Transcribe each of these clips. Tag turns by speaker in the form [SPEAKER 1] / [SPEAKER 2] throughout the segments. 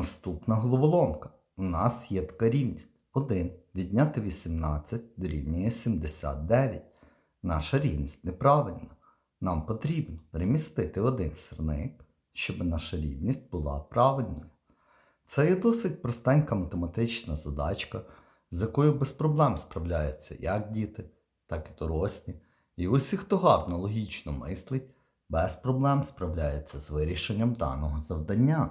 [SPEAKER 1] Наступна головоломка. У нас є така рівність. 1 відняти 18 дорівнює 79. Наша рівність неправильна. Нам потрібно перемістити один сирник, щоб наша рівність була правильною. Це є досить простенька математична задачка, з якою без проблем справляються як діти, так і дорослі. І усі, хто гарно логічно мислить, без проблем справляється з вирішенням даного завдання.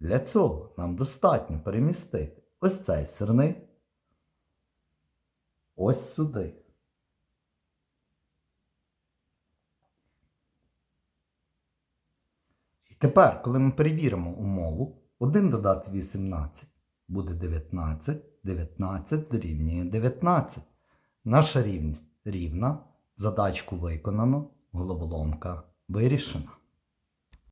[SPEAKER 1] Для цього нам достатньо перемістити ось цей сирник ось сюди. І тепер, коли ми перевіримо умову, 1 додати 18 буде 19, 19 дорівнює 19. Наша рівність рівна, задачку виконано, головоломка вирішена.